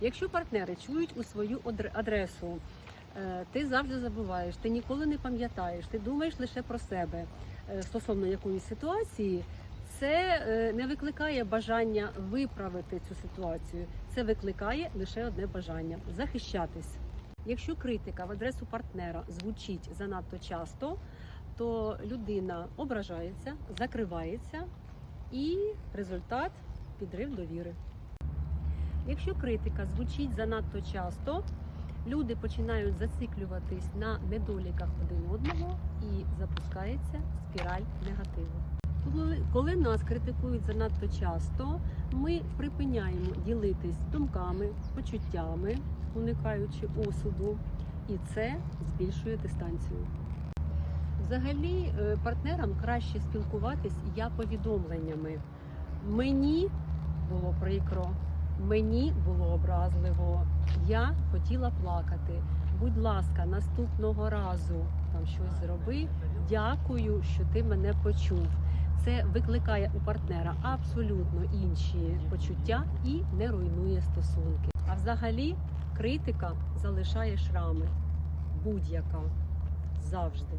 Якщо партнери чують у свою адресу, е, ти завжди забуваєш, ти ніколи не пам'ятаєш, ти думаєш лише про себе е, стосовно якоїсь ситуації, це е, не викликає бажання виправити цю ситуацію. Це викликає лише одне бажання захищатись. Якщо критика в адресу партнера звучить занадто часто, то людина ображається, закривається, і результат підрив довіри. Якщо критика звучить занадто часто, люди починають зациклюватись на недоліках один одного і запускається спіраль негативу. Коли, нас критикують занадто часто, ми припиняємо ділитись думками, почуттями, уникаючи осуду, і це збільшує дистанцію. Взагалі, е, партнерам краще спілкуватись я повідомленнями. Мені було прикро, мені було образливо, я хотіла плакати. Будь ласка, наступного разу там щось зроби. Дякую, що ти мене почув. Це викликає у партнера абсолютно інші почуття і не руйнує стосунки. А взагалі, критика залишає шрами будь-яка завжди.